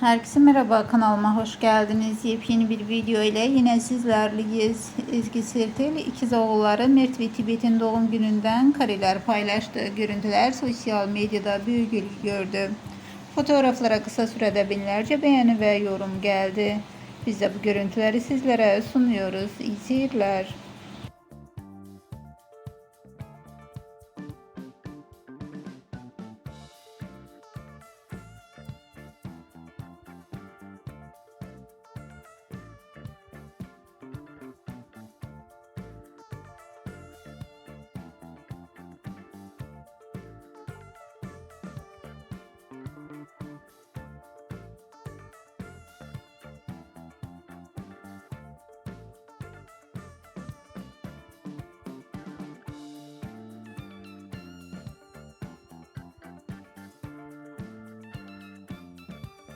Herkese merhaba kanalıma hoş geldiniz. Yepyeni bir video ile yine sizlerleyiz. Ezgi Sertel ikiz oğulları Mert ve Tibet'in doğum gününden kareler paylaştığı görüntüler sosyal medyada büyük ilgi gördü. Fotoğraflara kısa sürede binlerce beğeni ve yorum geldi. Biz de bu görüntüleri sizlere sunuyoruz. İyi seyirler.